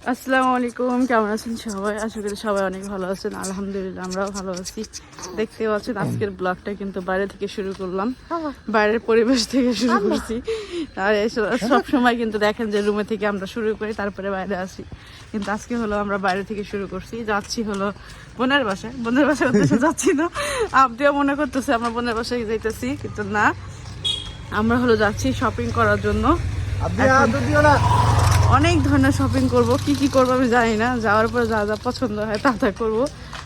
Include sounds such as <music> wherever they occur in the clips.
আসসালামু আলাইকুম কেমন আছেন সবাই? আশা করি সবাই অনেক ভালো আছেন। আলহামদুলিল্লাহ আমরাও ভালো আছি। দেখতে পাচ্ছেন আজকের ব্লগটা কিন্তু বাইরে থেকে শুরু করলাম। বাইরের পরিবেশ থেকে শুরু করছি। আর সব সময় কিন্তু দেখেন যে রুমে থেকে আমরা শুরু করি তারপরে বাইরে আসি। কিন্তু আজকে হলো আমরা বাইরে থেকে শুরু করছি। যাচ্ছি হলো বোনের বাসায়। বোনের বাসার উদ্দেশ্যে <laughs> যাচ্ছি না। আপনিও মনে করতেছে আমরা বোনের বাসায় যাইতেছি কিন্তু না। আমরা হলো যাচ্ছি শপিং করার জন্য। অনেক ধরনের শপিং করব। কি কি করব আমি জানি না। যাওয়ার পর যা যা পছন্দ হয় তা তা করব।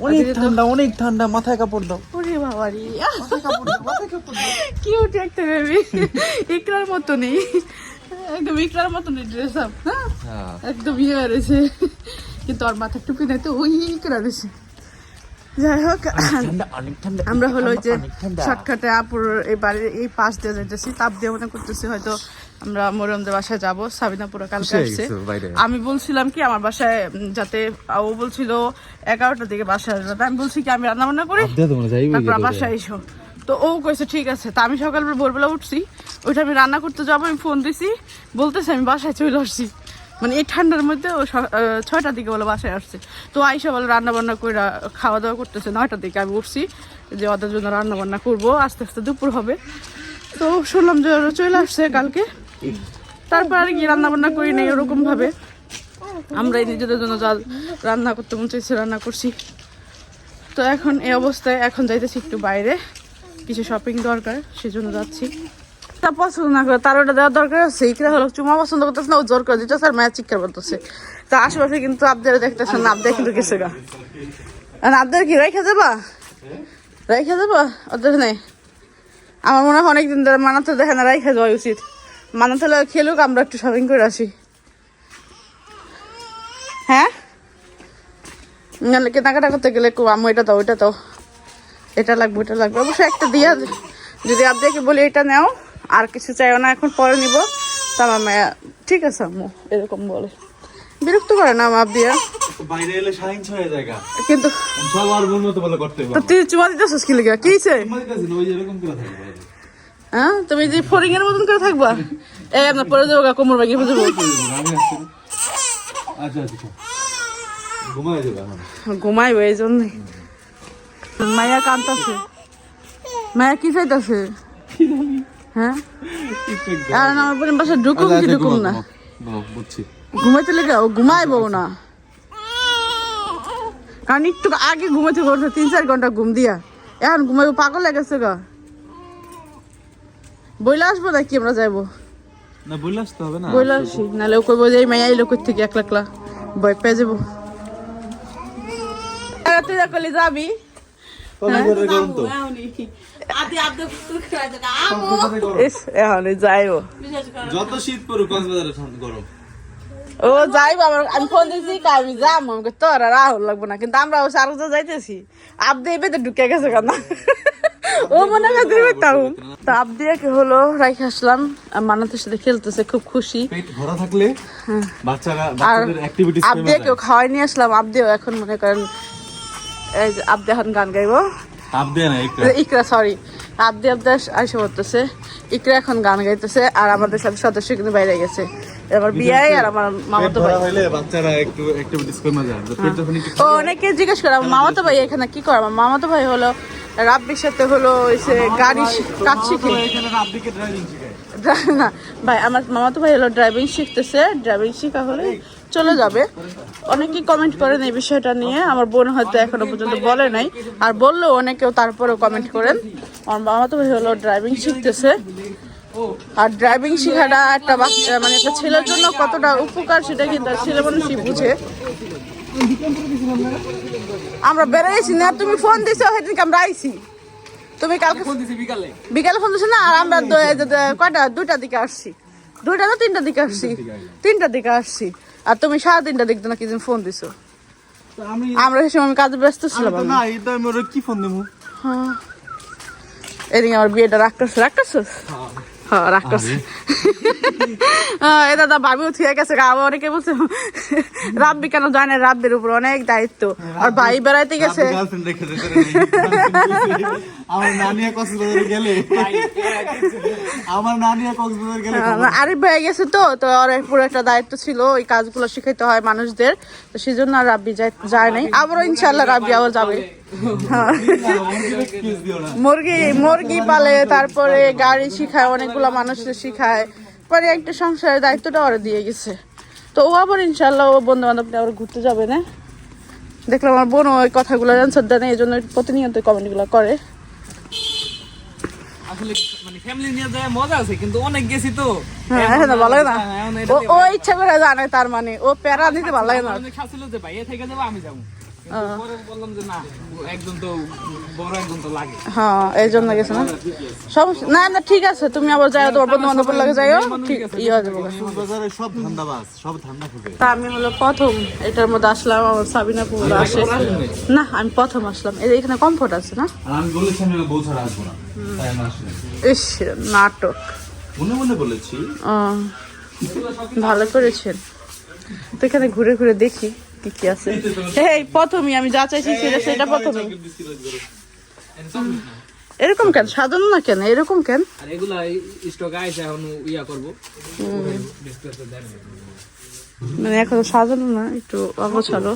অনেক ঠান্ডা অনেক ঠান্ডা মাথায় কাপড় দাও। ওরে বাবারি। কিউট একটা বেবি ইকরার মতো নেই। একদম ইকরার মতো নেই ড্রেস আপ হ্যাঁ। একদম ইয়ে রয়েছে। কিন্তু ওর মাথার টুপি নাই তো ওই ইকরা রয়েছে। যাই হোক ঠান্ডা অনেক ঠান্ডা আমরা হলো ওই যে শর্টকাটে আপুর এই বাড়ির এই পাশ দিয়ে যাইতেছি তাপ দিয়ে মনে করতেছি হয়তো আমরা মরিয়মদের বাসায় যাব সাবিনাপুরা কালকে আসছে। আমি বলছিলাম কি আমার বাসায় যাতে ও বলছিল এগারোটার দিকে বাসায় আসবে। আমি বলছি কি আমি রান্না বান্না করি তারপর বাসায় এসো। তো ও কইছে ঠিক আছে। তা আমি সকালবেলা ভোরবেলা উঠছি। ওইটা আমি রান্না করতে যাব আমি ফোন দিছি। বলতেছে আমি বাসায় চলে আসছি। মানে এই ঠান্ডার মধ্যে ও ছয়টার দিকে বলে বাসায় আসছে। তো আইসা বলে রান্না বান্না করে খাওয়া দাওয়া করতেছে। নয়টার দিকে আমি উঠছি যে ওদের জন্য রান্না বান্না করব। আস্তে আস্তে দুপুর হবে। তো শুনলাম যে চলে আসছে কালকে। তারপর আর কি রান্না বান্না করি নাই ওরকম ভাবে। আমরা এই নিজেদের জন্য যা রান্না করতে মন চাইছে রান্না করছি। তো এখন এই অবস্থায় এখন যাইতেছি একটু বাইরে। কিছু শপিং দরকার, সেজন্য যাচ্ছি। তা পছন্দ না করে, তার ওটা দেওয়ার দরকার আছে। ইকরা হলো চুমা পছন্দ করতেছে না, ও জোর করে দিতেছে আর মায়ের চিৎকার করতেছে। তা আশেপাশে কিন্তু আবদারে দেখতেছে না, আবদার কিন্তু গেছে গা। আবদার কি রেখে দেবা রেখে দেবা ওদের নেই। আমার মনে হয় অনেকদিন ধরে মানাতে দেখে না রেখে যাওয়া উচিত। মানাতে হলে খেলুক আমরা একটু শপিং করে আসি। হ্যাঁ? নাহলে কেনাকাটা করতে গেলে আমু এটা দাও এটা দাও। এটা লাগবে এটা লাগবে। অবশ্যই একটা দিয়া যদি আপনাকে বলি এটা নাও আর কিছু চাইও না এখন পরে নিব। তা মায়া ঠিক আছে আম্মু এরকম বলে। বিরক্ত করে না আমার দিয়া বাইরে এলে হয়ে জায়গা। কিন্তু সবার মন মতো বলে করতে তো তুই চুমা দিতেছিস কি লেগে? কি ওই এরকম করে থাকে বাইরে। হ্যাঁ? তুমি যে ফরিং এর মতন করে থাকবা? এই আপনার পরে যাব গা, কোমর ভেঙে বুঝব আমি আসছি আচ্ছা আচ্ছা। এখন। ঘুমাইবো এই জন্যই মায়া কান্তাছে মায়া কি চাইতাছে হ্যাঁ? আর আমার বোনের বাসা ঢুকুম কি ঢুকুম না? ঘুমাইতে লেগে ও ঘুমাইবো না। কারণ একটু আগে ঘুমাইতে করছে তিন চার ঘণ্টা ঘুম দিয়া। এখন ঘুমাইবো পাগল লেগেছে গা। বইলে আসব নাকি আমরা যাইবো? না বলে আসতে হবে না। বইলে আসি নাহলে ও কইবো যে এই মাইয়া থেকে একলা একলা ভয় পেয়ে যাব। তুই যা করলি যাবি? যত শীত পড়ুক কক্সবাজারে গরম। ও যাইবো আমার আমি ফোন দিয়েছি আমি যাম। আমাকে তোর আর রাহুল লাগবো না। কিন্তু আমরা ওই যাইতেছি। আপ দিয়ে বেঁধে ঢুকে গেছে কেন? ও মনে হয় দিবে তাও তো আপ দিয়ে কি হলো? রাইখে আসলাম। আর মানাতের সাথে খেলতেছে খুব খুশি। পেট ভরা থাকলে বাচ্চারা বাচ্চাদের অ্যাক্টিভিটিস আপ দিয়ে কেউ খাওয়াই নিয়ে আসলাম। আপ এখন মনে করেন আপ এখন গান গাইবো। ইকরা? সরি আবদি আবদাস আইসা করতেছে ইকরা এখন গান গাইতেছে আর আমাদের সাথে সদস্য কিন্তু বাইরে গেছে। আমার বিয়াই আর আমার মামাতো ভাই। হইলে বাচ্চারা একটু অ্যাক্টিভিটিস করে ও অনেকে জিজ্ঞেস করে আমার মামাতো ভাই এখানে কি করে? আমার মামাতো ভাই হলো রাব্বির সাথে হলো সে গাড়ি কাজ শিখে। না ভাই আমার মামাতো ভাই হলো ড্রাইভিং শিখতেছে ড্রাইভিং শেখা হলে চলে যাবে। অনেকেই কমেন্ট করেন এই বিষয়টা নিয়ে আমার বোন হয়তো এখনও পর্যন্ত বলে নাই। আর বললেও অনেকেও তারপরেও কমেন্ট করেন। আমার মামাতো ভাই হলো ড্রাইভিং শিখতেছে। আর ড্রাইভিং শেখাটা একটা বাচ্চা মানে একটা ছেলের জন্য কতটা উপকার সেটা কিন্তু ছেলে মানুষই বুঝে। আমরা বেড়াইছি না তুমি ফোন দিছো সেদিনকে আমরা আইছি। তুমি কালকে বিকালে? ফোন দিছো না? আর আমরা কয়টা? দুইটার দিকে আসছি। দুইটা না তিনটার দিকে আসছি? তিনটার দিকে আসছি। আর তুমি সাড়ে তিনটার দিকে নাকি তুমি ফোন দিছো? আমরা সেই সময় আমি কাজে ব্যস্ত ছিলাম। না এটা কি ফোন দেবো হ্যাঁ। এদিকে আমার বিয়েটা রাখতেছ রাখতেছ? হ্যাঁ। রাগ করছে হ্যাঁ, <laughs> এ দাদা ভাবিও থিয়ে গেছে আবার অনেকে বলছে <laughs> রাব্বি কেন যায় না? রাব্বির উপর অনেক দায়িত্ব। আর ভাই বেড়াইতে গেছে। গার্লফ্রেন্ড রেখে আমার নানিয়া কক্সবাজার গেলে। আমার নানিয়া কক্সবাজার গেলে আরিফ ভাই গেছে তো তো পুরো একটা দায়িত্ব ছিল ওই কাজগুলো শিখাইতে হয় মানুষদের। তো সেই জন্য আর রাব্বি যায়- নাই। আবারও ইনশাল্লাহ রাব্বি আবার যাবে। হ্যাঁ মুরগি মুরগি পালে তারপরে গাড়ি শিখায় অনেকগুলো মানুষকে শিখায়। পরে একটা সংসারের দায়িত্বটা ওরা দিয়ে গেছে। তো ও আবার ইনশাল্লাহ ও বন্ধু বান্ধব আবার ঘুরতে যাবে না? দেখলাম আমার বোন ওই কথাগুলো অ্যান্সার দেয় না এই জন্য প্রতিনিয়ত কমেন্টগুলো করে। আসলে মানে ফ্যামিলি নিয়ে যায় মজা আছে কিন্তু অনেক গেছি তো। হ্যাঁ হ্যাঁ হ্যাঁ, ও ইচ্ছা করে জানে তার মানে। ও প্যারা দিতে ভালো লাগে না। বললাম যে না একজন তো বড় একজন তো লাগে। হ্যাঁ এই জন্য গেছে না? সমস্যা না না ঠিক আছে তুমি আবার যাও তোমার বন্ধু বান্ধবের লাগে যাইও। ঠিক ইয়ে হয়ে যাবে। কক্সবাজারে সব ধান্দাবাজ সব ধান্দা খুঁজে তা আমি হলো প্রথম এটার মধ্যে আসলাম আমার সাবিনা আসে। না আমি প্রথম আসলাম। এই এখানে কমফোর্ট আছে না? আর আমি বলেছি আমি বউ ছাড়া আসব না। তাই আমি আসলে ইস নাটক। মনে মনে বলেছি। ভালো করেছেন। তো এখানে ঘুরে ঘুরে দেখি। কি কি আছে এই প্রথমই আমি যা চাইছি সেটা সেটা প্রথমই এরকম কেন সাজানো না কেন এরকম কেন আর এগুলা স্টক আইসে এখন ইয়া করব মানে এখন সাজানো না একটু অগোছালো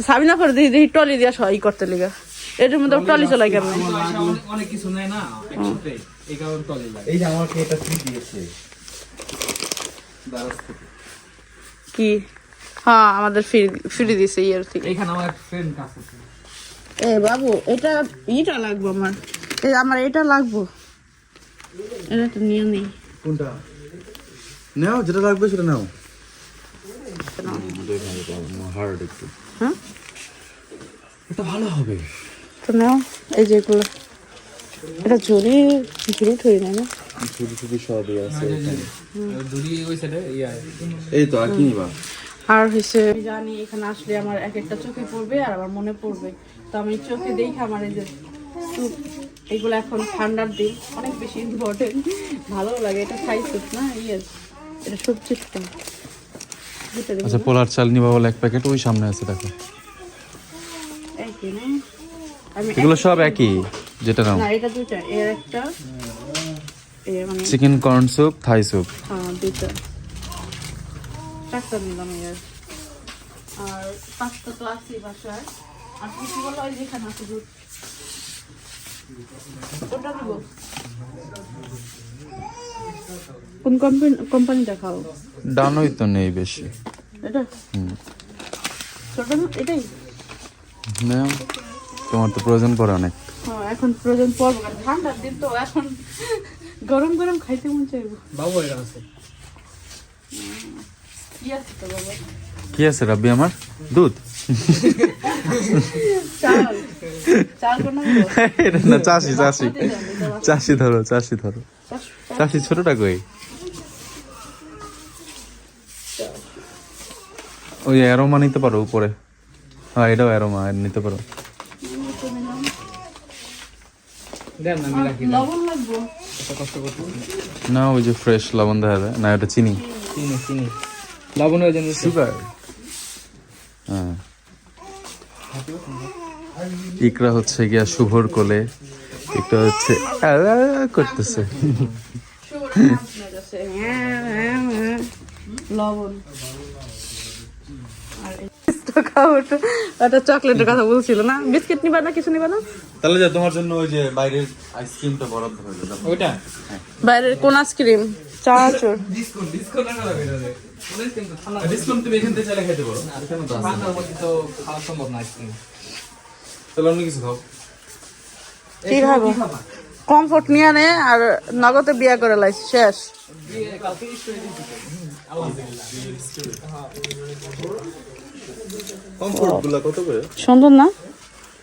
সাবিনা করে দেখি দেখি টলি দিয়া সহাই করতে লিগা এটার মধ্যে টলি চলাই কেমন অনেক- কিছু নেয় না একসাথে এই কারণে টলে লাগে এই যে আমাকে এটা ফ্রি দিয়েছে কি? হ্যাঁ আমাদের ফ্রি ফ্রি দিছে ইয়ার থেকে। এইখানে আমার ফ্রেন্ড কাজ করছে। এ বাবু এটা এটা লাগবো আমার। এই আমার এটা লাগবো। এটা তো নিয়ে নেই কোনটা? নাও যেটা লাগবে সেটা নাও। হার্ড একটু হ্যাঁ? এটা ভালো হবে। তো নাও এই যে এগুলো। এটা ঝুড়ি ঝুড়ি ঠুড়ি না? ছুটি ছুটি সবই আছে ওই সাইডে ইয়া। এই তো আর কি নিবা? আর আমি জানি এখানে আসলে আমার এক একটা চোখে পড়বে আর আমার মনে পড়বে। তো আমি চোখে দেখে আমার এই যে স্যুপ এগুলো এখন ঠান্ডার দিন অনেক বেশি ইম্পর্টেন্ট ভালো লাগে এটা খাই স্যুপ না? ইয়ে এটা সবজি আচ্ছা পোলার চাল নিবা বলে এক প্যাকেট ওই সামনে আছে দেখো। এগুলো সব একই যেটা নাও। না এটা দুইটা এর একটা। Chicken corn soup Thai soup হ্যাঁ চারটা নিলাম এর। আর পাঁচটা তো আছে বাসায়। আর কিছু বলো ওই যেখানে আছে দুধ। ওটা দিব। কোন কোম্পানি কোম্পানিটা খাও ডানোই তো নেই বেশি। এটা? ছোট এটাই? তোমার তো প্রয়োজন পড়ে অনেক। হ্যাঁ এখন প্রয়োজন পড়ব। ঠান্ডার দিন তো এখন গরম গরম খাইতে মন চাইব। বাবু এটা আছে। কি আছে তো বাবা? কি আছে রাব্বি আমার? দুধ? না চাষি চাষি চাষি। ধরো চাষি ধরো। চাষি ছোটটা কই? ওই অ্যারোমা নিতে পারো উপরে। হ্যাঁ এটাও অ্যারোমা নিতে পারো। দেন আমি রাখি না ওই যে ফ্রেশ লবণ দেখা যায়। না এটা চিনি। চিনি চিনি। লবণের জন্য সুগার হ্যাঁ। ইকরা হচ্ছে গিয়া শুভর কোলে। একটা হচ্ছে আ, আ, করতেছে। লবণ। আর ওটা। চকলেটের কথা বলছিল না? বিস্কিট নিবা না কিছু নিবা না? তাহলে যা তোমার জন্য ওই যে বাইরের আইসক্রিমটা বরাদ্দ হয়ে ওইটা? বাইরের কোন আইসক্রিম চানাচুর ডিসকাউন্ট ডিসকাউন্ট না লাগবে এটা ওদের কিন্তু ঠান্ডা ডিসকাউন্ট তুমি এখান থেকে চাইলে খেতে পারো। ঠান্ডার মধ্যে তো খাওয়া সম্ভব না আইসক্রিম তাহলে অন্য কিছু খাও। কি খাব? কমফোর্ট নিয়ে নে আর নগদে বিয়া করে লাইছি শেষ। কমফোর্ট গুলা কত করে? সুন্দর না?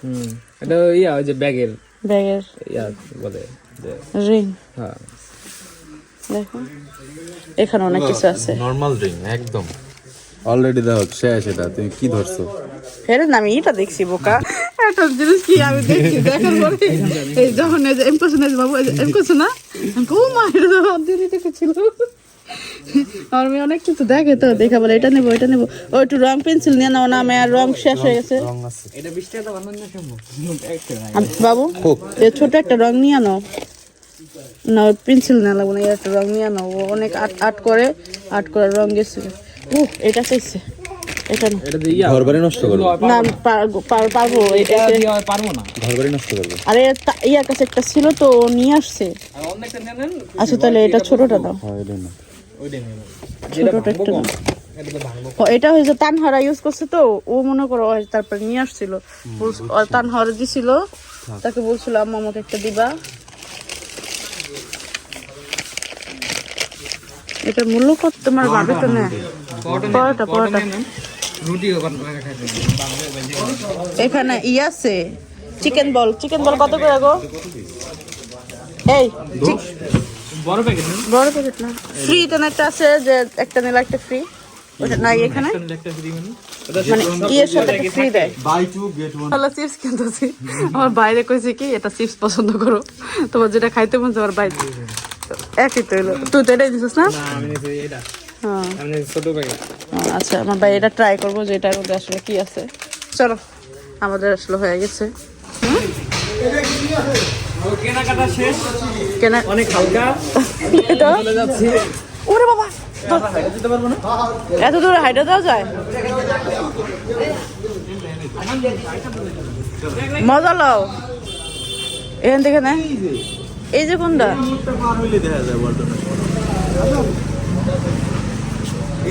হুম এটা ইয়া ওই যে ব্যাগের। ব্যাগের। ইয়া বলে যে রিং হ্যাঁ। দেখো। এখানে অনেক কিছু আছে। নর্মাল ড্রিঙ্ক একদম। অলরেডি দাও শেষ এটা। তুমি কি ধরছো? ফেরে না আমি এটা দেখছি বোকা। <laughs> একটা জিনিস কি আমি দেখছি দেখার পরে। এই যখন এই যে এম করছে না এই যে বাবু এই এম করছে না কো মা এটা অর্ধেকই দেখেছিল। <laughs> আমার মেয়ে অনেক কিছু দেখে তো দেখা বলে এটা নেব এটা নেব। ও একটু রং পেন্সিল নিয়ে নাও না আমি আর রং শেষ হয়ে গেছে। বাবু এ ছোট একটা রং নিয়ে নাও। না পেন্সিল না লাগবে না একটা রং নিয়ে নাও। ও অনেক আর্ট আর্ট করে আর্ট করে রং গেছিল ও এটা চাইছে। এটা না নষ্ট করব। পারব পার- পারব এটা পারব না। ঘর নষ্ট করব। আরে ইয়ার কাছে একটা ছিল তো ও নিয়ে আসছে। আর অনেকটা নিয়ে নেন। আচ্ছা তাহলে এটা ছোটটা দাও। হয় এটা হয়েছে তানহারা ইউজ করছে তো ও মনে করো তারপর নিয়ে আসছিল। তানহারা দিছিল তাকে বলছিল আম্মা আমাকে একটা দিবা। এটা মূল্য কত? তোমার ভাবে তো না? পরোটা পরোটা এখানে ই আছে চিকেন বল চিকেন বল কত করে গো? এই বড় প্যাকেট নেন বড় প্যাকেট না। ফ্রি তো একটা আছে যে একটা নিলে একটা ফ্রি ওটা নাই এখানে। একটা ফ্রি মানে? মানে ইয়ের সাথে একটা ফ্রি দেয়। বাই টু গেট ওয়ান ভালো চিপস কিনতেছি। আমার বাইরে কইছে কি এটা চিপস পছন্দ করো। তোমার যেটা খাইতে মন চায় আমার বাইরে তো একই তো এলো। তুই তো এটাই দিছিস না? না হ্যাঁ। আচ্ছা আমার বাইরে এটা ট্রাই করব যে এটার মধ্যে আসলে কি আছে। চলো আমাদের আসলে হয়ে গেছে। কেনাকাটা শেষ। কেনা অনেক হালকা। এটা? যাচ্ছি। ওরে বাবা এত দূরে হাইটা দেওয়া যায়? মজা লও। এখান থেকে না। এই যে। কোনটা? দেখা যায়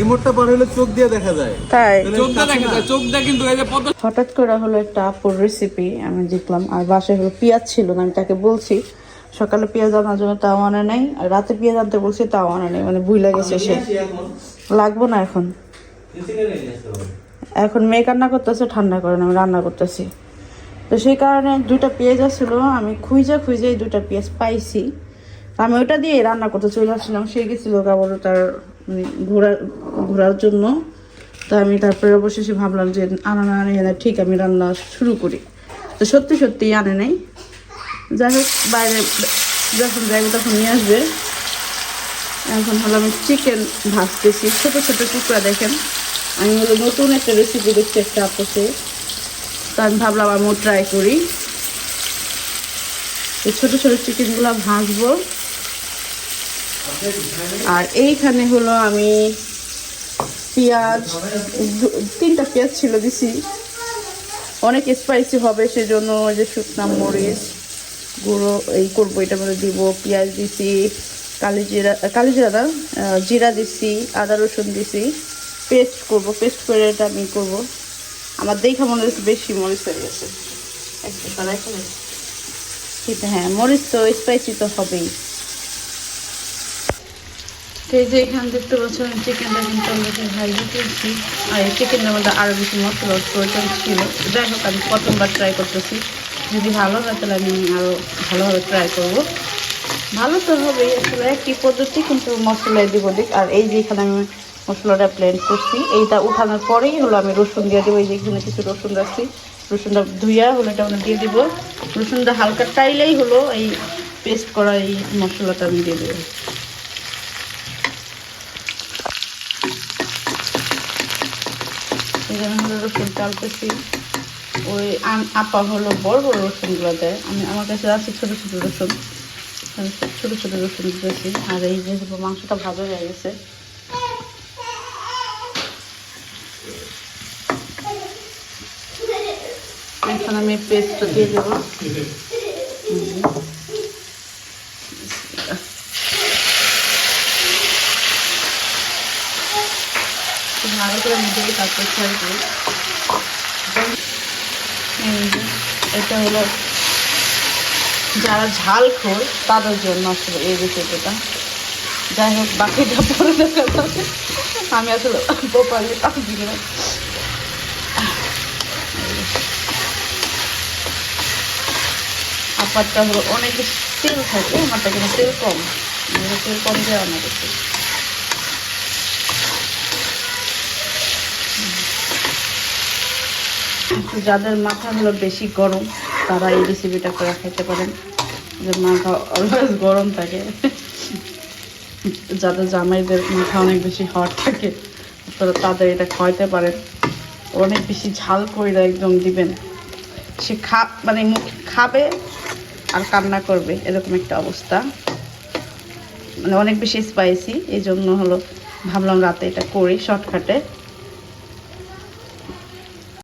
মোড়টা পার হইলে চোখ দিয়ে দেখা যায়। তাই। চোখটা দেখে যায় চোখটা কিন্তু এই যে হঠাৎ করে হলো একটা আপুর রেসিপি আমি দেখলাম আর বাসায় হলো পেঁয়াজ ছিল না আমি তাকে বলছি সকালে পেঁয়াজ আনার জন্য তাও আনে নাই আর রাতে পেঁয়াজ আনতে বলছি তাও আনে নাই মানে বুইলা গেছে সে। লাগবো না এখন। এখন মেয়ে কান্না করতেছে ঠান্ডা করে না আমি রান্না করতেছি। তো সেই কারণে দুইটা পেঁয়াজ আসছিল আমি খুঁজে খুঁজে দুইটা পেঁয়াজ পাইছি। তো আমি ওটা দিয়ে রান্না করতে চলে আসছিলাম সে গেছিল কাবর তার মানে ঘোরার ঘোরার জন্য। তো আমি তারপরে অবশেষে ভাবলাম যে, আনা আনে না ঠিক আমি রান্না শুরু করি। তো সত্যি সত্যি আনে নাই। যাই হোক, বাইরে যখন যাইবো তখন নিয়ে আসবে। এখন হলো আমি চিকেন ভাজতেছি। ছোটো ছোটো টুকরা দেখেন। আমি হলো নতুন একটা রেসিপি দেখছি একটা আপোষে তো আমি ভাবলাম আমিও ট্রাই করি। ছোটো, ছোট চিকেনগুলো ভাজবো। আর এইখানে হলো আমি পেঁয়াজ তিনটা পেঁয়াজ ছিল দিছি। অনেক স্পাইসি হবে সেজন্য ওই যে শুকনা মরিচ গুঁড়ো এই করব এটা মধ্যে দিব পেঁয়াজ দিছি কালি জিরা কালি জিরা না জিরা দিছি আদা রসুন দিছি পেস্ট করব পেস্ট করে এটা আমি করব। আমার দেখা মনে হচ্ছে বেশি মরিচ হয়ে গেছে। একটা হ্যাঁ মরিচ তো স্পাইসি তো হবেই। এই যে এখানে দেখতে পাচ্ছেন চিকেনটা কিন্তু অলরেডি ভাইজি করছি আর এই চিকেনের মধ্যে আরও বেশি মশলার প্রয়োজন ছিল যাই হোক, আমি প্রথমবার ট্রাই করতেছি। যদি ভালো হয়, তাহলে আমি আরও ভালোভাবে ট্রাই করব। ভালো তো হবেই, আসলে একই পদ্ধতি, কিন্তু মশলায় দিব দিক। আর এই যে এখানে আমি মশলাটা ব্লেন্ড করছি, এইটা উঠানোর পরেই হলো আমি রসুন দিয়ে দেবো। এই যে এখানে কিছু রসুন রাখছি, রসুনটা ধুইয়া হলো এটা মানে দিয়ে দিব। রসুনটা হালকা টাইলেই হলো এই পেস্ট করা এই মশলাটা আমি দিয়ে দেবো। এখানে হলো রসুন টালতেছি ওই আপা হলো বড় বড় রসুনগুলো দেয়। আমি, আমার কাছে আছে ছোটো ছোটো রসুন। ছোটো ছোটো রসুন দিতেছি। আর এই যে মাংসটা ভাজা হয়ে গেছে। এখন আমি পেস্টটা দিয়ে দেবো হুম। খুব ভালো করে নিজেকে তারপর খেয়াল করি। এই এটা হলো যারা ঝাল খোর তাদের জন্য আসলে এই রেসিপিটা যাই হোক, বাকিটা পরে দেখা যাবে। আমি আসলে প্রপারলি পাচ্ছি না। আপারটা হলো অনেক তেল থাকে, আমারটা কিন্তু তেল কম। তেল কম দিয়ে রান্না করছি একটু যাদের মাথা হলো বেশি গরম, তারা এই রেসিপিটা করে খেতে পারেন। যে মাথা অলওয়েজ গরম থাকে, যাদের জামাইদের মাথা অনেক বেশি হট থাকে, তারা তাদের এটা খাওয়াইতে পারেন। অনেক বেশি ঝাল করে একদম দিবেন। সে খা মানে মুখ খাবে আর কান্না করবে, এরকম একটা অবস্থা। মানে অনেক বেশি স্পাইসি এই জন্য হলো ভাবলাম রাতে এটা করি শর্টকাটে